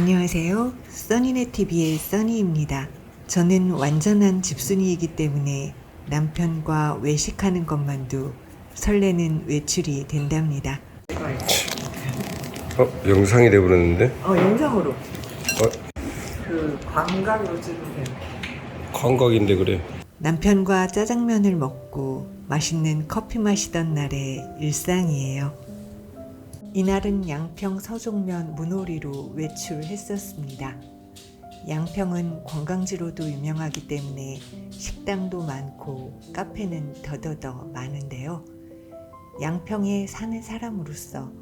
안녕하세요. 써니네 TV의 써니입니다. 저는 완전한 집순이이기 때문에 남편과 외식하는 것만도 설레는 외출이 된답니다. 어? 영상이 돼버렸는데? 어, 영상으로. 어? 그 광각으로 찍으세요. 광각인데 그래 남편과 짜장면을 먹고 맛있는 커피 마시던 날의 일상이에요. 이날은 양평 서종면 문오리로 외출했었습니다. 양평은 관광지로도 유명하기 때문에 식당도 많고 카페는 더더더 많은데요. 양평에 사는 사람으로서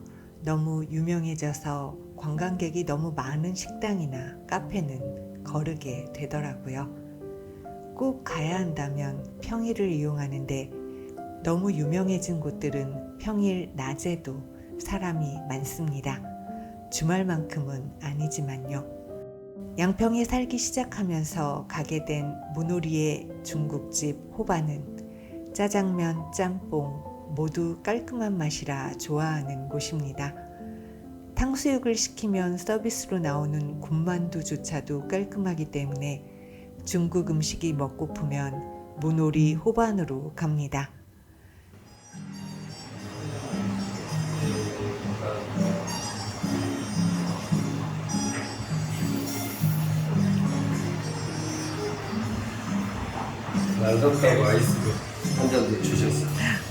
너무 유명해져서 관광객이 너무 많은 식당이나 카페는 거르게 되더라고요. 꼭 가야 한다면 평일을 이용하는데 너무 유명해진 곳들은 평일 낮에도 사람이 많습니다. 주말만큼은 아니지만요. 양평에 살기 시작하면서 가게 된 문오리의 중국집 호반은 짜장면, 짬뽕 모두 깔끔한 맛이라 좋아하는 곳입니다. 탕수육을 시키면 서비스로 나오는 군만두조차도 깔끔하기 때문에 중국 음식이 먹고프면 문오리 호반으로 갑니다. 날덕하고 아이스도 한잔 주셨어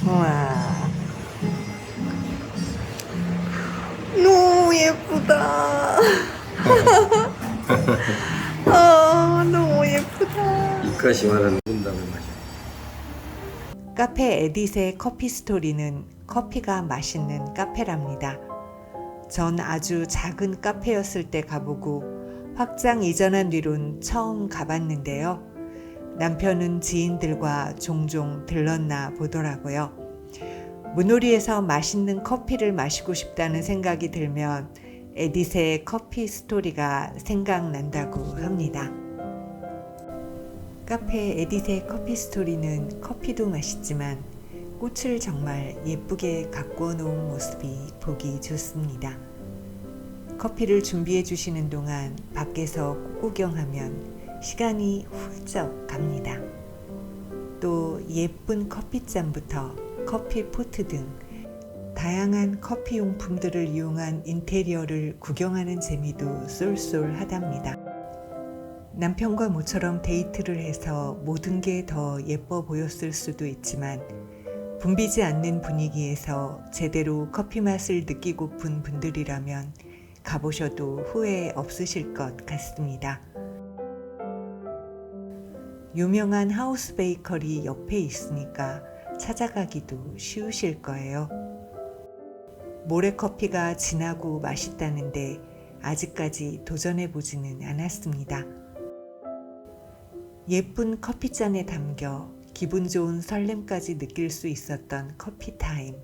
우와. 너무 예쁘다. 아, 너무 예쁘다. 입가시 말하는 분담의 맛이 카페 에딧의 커피 스토리는 커피가 맛있는 카페랍니다. 전 아주 작은 카페였을 때 가보고 확장 이전한 뒤론 처음 가봤는데요. 남편은 지인들과 종종 들렀나 보더라고요. 문오리에서 맛있는 커피를 마시고 싶다는 생각이 들면 에딧의 커피 스토리가 생각난다고 합니다. 카페 에딧의 커피 스토리는 커피도 맛있지만 꽃을 정말 예쁘게 가꾸어 놓은 모습이 보기 좋습니다. 커피를 준비해 주시는 동안 밖에서 꽃 구경하면 시간이 훌쩍 갑니다. 또 예쁜 커피잔부터 커피 포트 등 다양한 커피 용품들을 이용한 인테리어를 구경하는 재미도 쏠쏠하답니다. 남편과 모처럼 데이트를 해서 모든 게 더 예뻐 보였을 수도 있지만 붐비지 않는 분위기에서 제대로 커피 맛을 느끼고픈 분들이라면 가보셔도 후회 없으실 것 같습니다. 유명한 하우스 베이커리 옆에 있으니까 찾아가기도 쉬우실 거예요. 모래커피가 진하고 맛있다는데 아직까지 도전해 보지는 않았습니다. 예쁜 커피잔에 담겨 기분 좋은 설렘까지 느낄 수 있었던 커피 타임.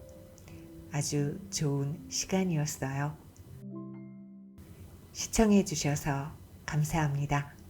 아주 좋은 시간이었어요. 시청해 주셔서 감사합니다.